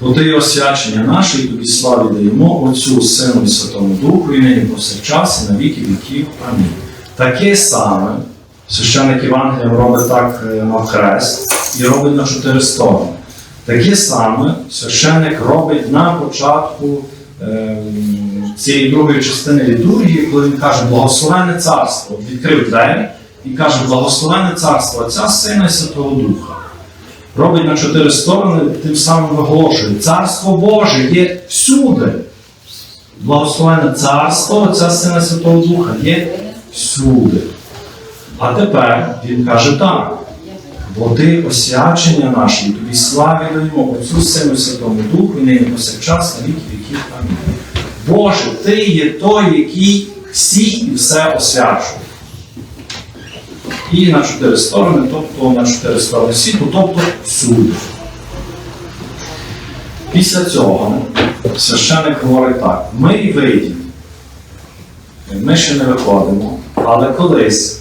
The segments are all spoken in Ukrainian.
Бо ти освячення наше, і тобі славі даємо Отцю, Сину і Святому Духу, і нині повсякчас, і на віки віків. Амінь. Таке саме священник Євангелієм робить так е, на хрест і робить на чотири сторони. Таке саме священник робить на початку ем, цієї другої частини літургії, коли він каже благословенне царство, відкрив двері і каже благословенне царство Отця, Сина і Святого Духа. Робить на чотири сторони, тим самим виголошує. Царство Боже є всюди. Благословенне царство Отця Сина Святого Духа є всюди. А тепер він каже так. Бо ти освячення наше, і тобі славі даємо Отцю Сину Святому Духу, і нині повсякчас на віки віків. Амінь. Боже, ти є той, який всіх і все освячує. І на чотири сторони, тобто на чотири сторони світу, тобто всюди. Після цього священик говорить так: ми і вийдемо. Ми ще не виходимо, але колись,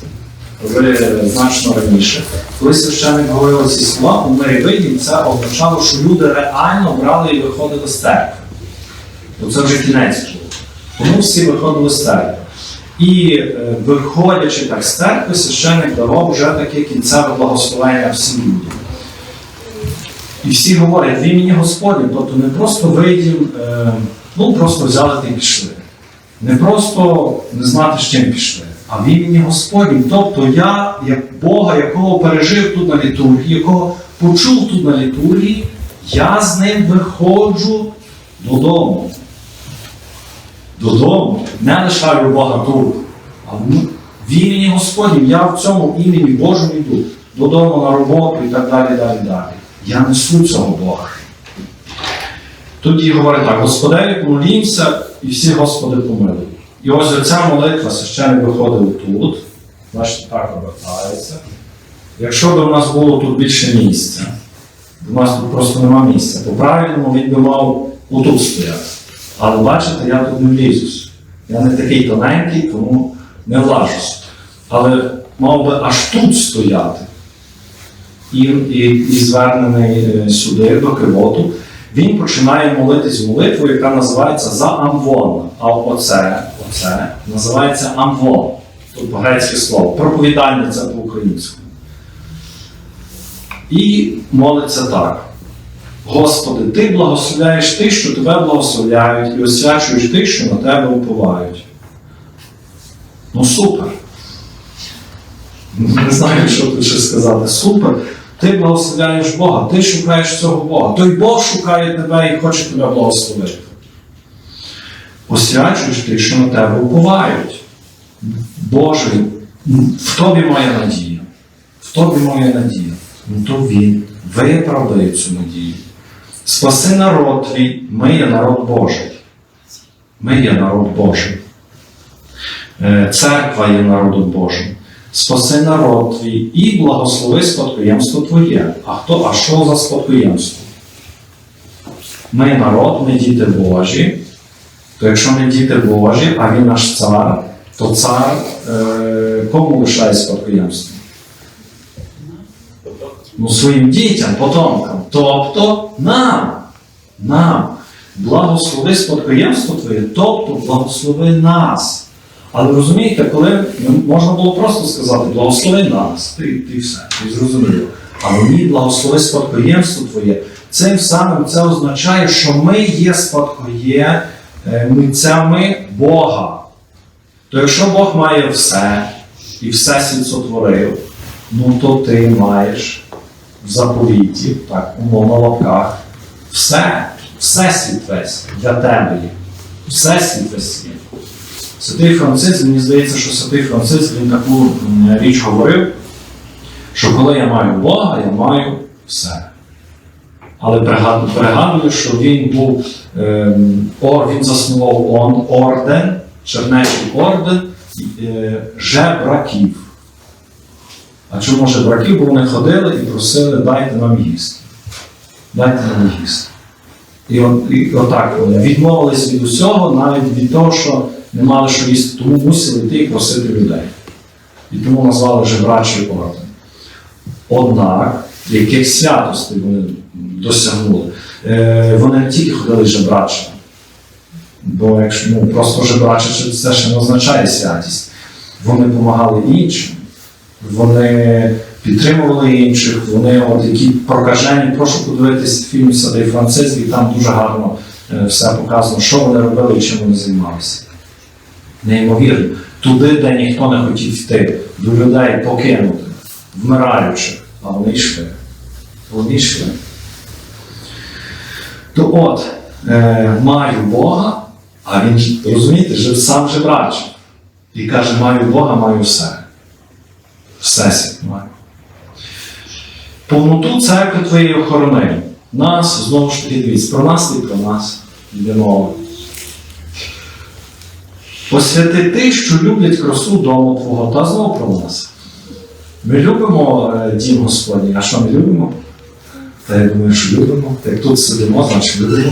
коли значно раніше, коли священик говорив ці слова, у мирі вийдім, це означало, що люди реально брали і виходили з церкви. Це вже кінець. Тому всі виходили з церкви. І е, виходячи так з церкви, священник давав вже таке кінцеве благословення всім людям. І всі говорять, в імені Господнім, тобто не просто вийдім, е, ну просто взяли та й пішли. Не просто не знати, з чим пішли, а в імені Господнім. Тобто я, як Бога, якого пережив тут на літургії, якого почув тут на літургії, я з ним виходжу додому. Додому. Не лишаю Бога тут, а в- імені Господнім. Я в цьому імені Божому йду. Додому на роботу і так далі, далі, далі. Я несу цього Бога. Тоді говорить так, Господеві помолімося, і всі Господи помилуй. І ось оця молитва священник виходив тут, бачите, так обертається. Якщо б у нас було тут більше місця, у нас тут просто нема місця, по-правильному він би мав отут стояти. Але бачите, я тут не влізусь. Я не такий тоненький, тому не влажусь. Але мав би аж тут стояти. І, і, і звернений е, сюди до кривоту, він починає молитись молитву, яка називається за Амвон. А оце, оце називається Амвон. Тут грецьке слово. Проповідальне це по-українському. І молиться так. Господи, Ти благословляєш тих, що тебе благословляють, і освячуєш тих, що на тебе уповають. Ну супер. Не знаю, що тут ще сказати. Супер. Ти благословляєш Бога, ти шукаєш цього Бога. Той Бог шукає тебе і хоче тебе благословити. Освячуєш тих, що на тебе уповають. Боже, в тобі моя надія. В тобі моя надія. Ну то він виправдає цю надію. Спаси народ твій, ми є народ Божий. Ми є народ Божий. Е, Церква є народом Божим. Спаси народ твій і благослови спадкоємство Твоє. А хто, а що за спадкоємство? Ми народ, ми діти Божі. То якщо ми діти Божі, а він наш цар, то цар е, кому лишає спадкоємство? Ну, своїм дітям, потомкам. Тобто нам. Нам. Благослови спадкоємство Твоє, тобто благослови нас. Але розумієте, коли ну, можна було просто сказати, благослови нас, ти, ти все, ти зрозуміло. Але ні, благослови спадкоємство Твоє. Цим самим це означає, що ми є спадкоємцями Бога. То якщо Бог має все і все сотворив, ну то ти маєш в заповіті, так, умовно лапках, все, все світ весь для тебе є. Все світ весь є. Святий Франциск, мені здається, що Святий Франциск він таку річ говорив, що коли я маю Бога, я маю все. Але пригадую що він був, ем, ор, він заснував он, орден, Чернечий орден е, жебраків. А чому жебраків? Бо вони ходили і просили, дайте нам їсти. Дайте нам їсти. І, от, і отак вони відмовились від усього, навіть від того, що не мали що їсти, тому мусили йти і просити людей. І тому назвали жебрачий орден. Однак, яких святостей вони досягнули? е, вони не тільки ходили жебрачими. Бо якщо ну, просто жебрачити, це ще не означає святість. Вони допомагали іншим, вони підтримували інших, вони от які прокажені. Прошу подивитись фільм Садий Франциск, і там дуже гарно е, все показано, що вони робили і чим вони займалися. Неймовірно. Туди, де ніхто не хотів йти, до людей покинутих, вмираючих, а вони йшли. Вони йшли. То от, е, маю Бога, а він розумієте, сам же бачив. І каже, маю Бога, маю все. Всесвіт маю. Повноту церкви твоєї охорони. Нас, знову ж таки, дивіться, про нас і про нас йде мова. Посвяти тих, що люблять красу дому Твого, та знову про нас. Ми любимо е, дім Господній, а що ми любимо? Та я думаю, що любимо. Та як тут сидимо, значить любимо.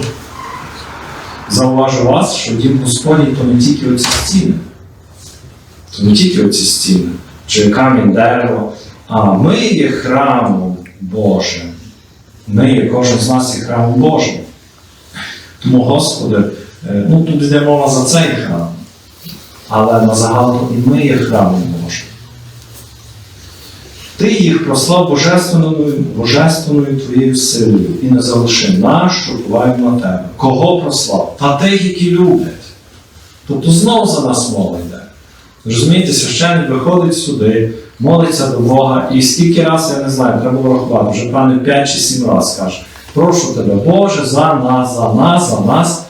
Зауважу вас, що дім Господній то не тільки оці стіни. То не тільки оці стіни, чи камінь, дерево, а ми є храмом Божим. Ми є кожен з нас є храмом Божим. Тому, Господи, е, ну тут йде мова за цей храм, але на загал і ми є храмом Божим. Ти їх прослав божественною, божественною твоєю силою і не залиши нас, що впливаємо на тебе. Кого прослав? Та тих, які люблять. Тобто знову за нас мова йде. Розумієте, священник виходить сюди, молиться до Бога, і скільки раз, я не знаю, треба було рахувати, вже певне 5 чи 7 разів каже, прошу тебе, Боже, за нас, за нас, за нас,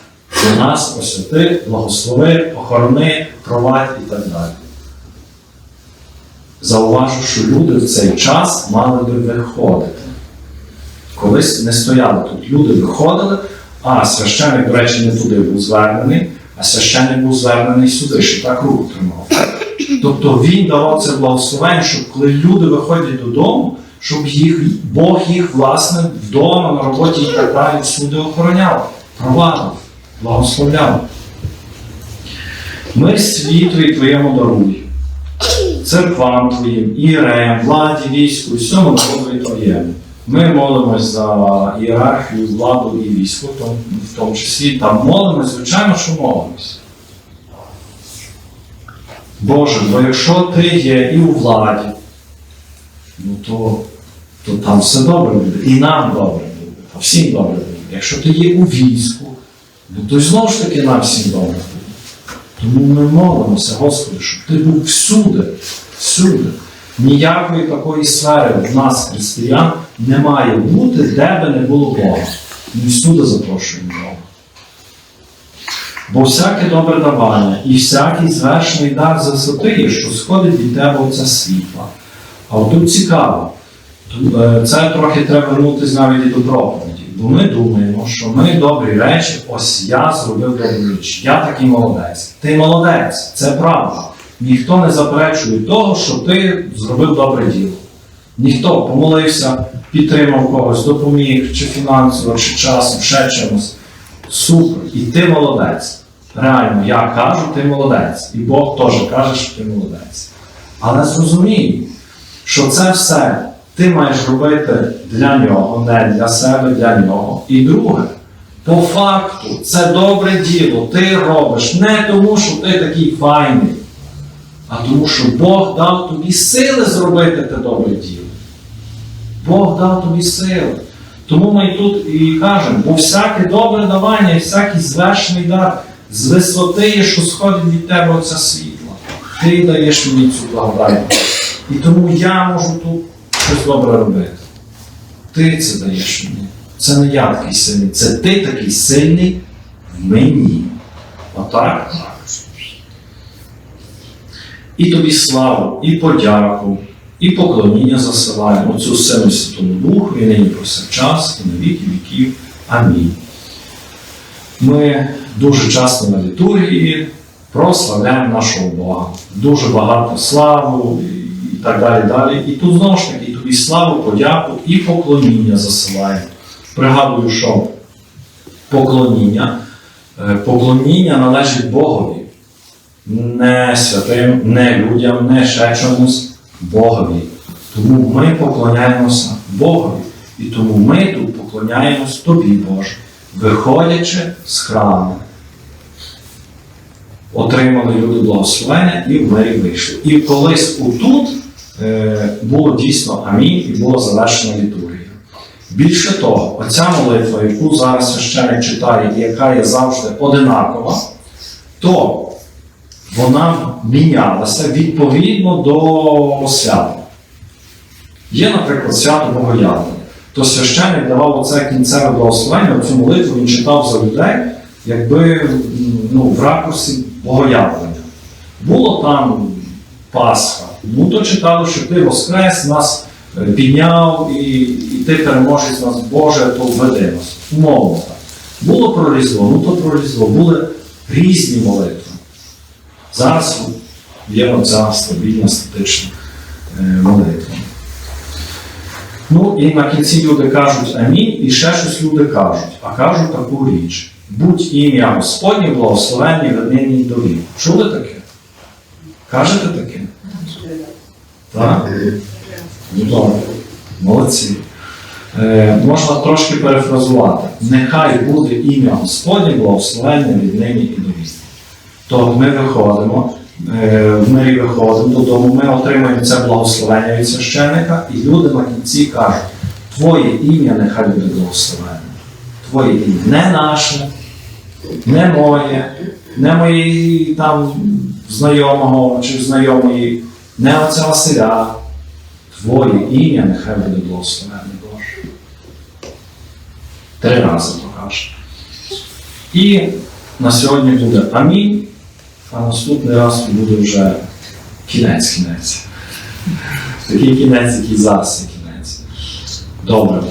за нас освяти, благослови, охорони, провадь і так далі. Зауважу, що люди в цей час мали би виходити. Колись не стояли тут. Люди виходили, а священник, до речі, не туди був звернений, а священник був звернений сюди, що так руку тримав. Тобто він давав це благословення, щоб коли люди виходять додому, щоб їх, Бог їх, власне, вдома, на роботі і так далі всюди охороняв, провадив, благословляв. Мир світу і твоєму даруй церквам Твоїм, іреям, владі, війську, всьому народу Твоєму. Ми молимось за ієрархію, владу і військо, в тому- числі там молимось, звичайно, що молимось. Боже, бо якщо ти є і у владі, ну то, то там все добре буде, і нам добре буде, та всім добре буде. Якщо ти є у війську, ну то знову ж таки нам всім добре буде. Тому ми молимося, Господи, щоб Ти був всюди, всюди. Ніякої такої сфери в нас, християн, не має бути, де би не було Бога. Ми всюди запрошуємо Бога. Бо всяке добре давання і всякий звершений дар з висоти що сходить від тебе оця світла. А тут цікаво. Е, Це трохи треба вернутися навіть і до проповіді. Бо ми думаємо, що ми добрі речі, ось я зробив добру річ. Я такий молодець. Ти молодець, це правда. Ніхто не заперечує того, що ти зробив добре діло. Ніхто помолився, підтримав когось, допоміг, чи фінансово, чи часом, ще чимось. Супер. І ти молодець. Реально, я кажу, ти молодець. І Бог теж каже, що ти молодець. Але зрозумій, що це все ти маєш робити для нього, не для себе, для нього. І друге, по факту, це добре діло ти робиш не тому, що ти такий файний, а тому, що Бог дав тобі сили зробити те добре діло. Бог дав тобі сили. Тому ми тут і кажемо, бо всяке добре давання, і всякий звершений дар з висоти є, що сходить від тебе оця світла. Ти даєш мені цю благодать. І тому я можу тут щось добре робити. Ти це даєш мені. Це не я такий сильний, це ти такий сильний в мені. Отак? І тобі славу, і подяку, і поклоніння засилаємо Отцю Сину Святому Духу, і нині повсякчас, і на віки віків. Амінь. Ми дуже часто на літургії прославляємо нашого Бога. Дуже багато славу і так далі. далі. І тут знову ж таки тобі славу, подяку і поклоніння засилаємо. Пригадую, що поклоніння, е, поклоніння належить Богові, не святим, не людям, не ще чомусь Богові. Тому ми поклоняємося Богові. І тому ми тут поклоняємось тобі, Боже, виходячи з храму. Отримали люди благословення і в вийшли. І колись отут е, було дійсно амінь і була завершена літургія. Більше того, оця молитва, яку зараз священик читає, яка є завжди одинакова, то вона мінялася відповідно до свята. Є, наприклад, свято Богоявлення. То священник давав оце кінцеве благословення, цю молитву він читав за людей, якби ну, в ракурсі Богоявлення. Було там Пасха. Ну то читали, що ти воскрес, нас е, підняв і, і ти переможець нас, Боже, то введи нас. Умовно так. Було про ну то про Різдво. Були різні молитви. Зараз є оця стабільна статична е, молитва. Ну і на кінці люди кажуть амінь, і ще щось люди кажуть, а кажуть таку річ. Будь ім'я Господнє благословенні від нині й до віку. Чули таке? Кажете таке? Так? Ну добре. Молодці. Е, можна трошки перефразувати. Нехай буде ім'я Господнє благословенне від нині і до Тобто ми виходимо, е, мирі виходимо додому, ми отримуємо це благословення від священика, і люди на кінці кажуть, Твоє ім'я нехай буде благословенне. Твоє ім'я. Не наше, не моє, не моєї там знайомого чи знайомої, не отця Василя. Твоє ім'я нехай буде благословенне Боже. Три рази покаже. І на сьогодні буде амінь, а наступний раз буде вже кінець кінець. Такий кінець, який зараз є кінець. Добре.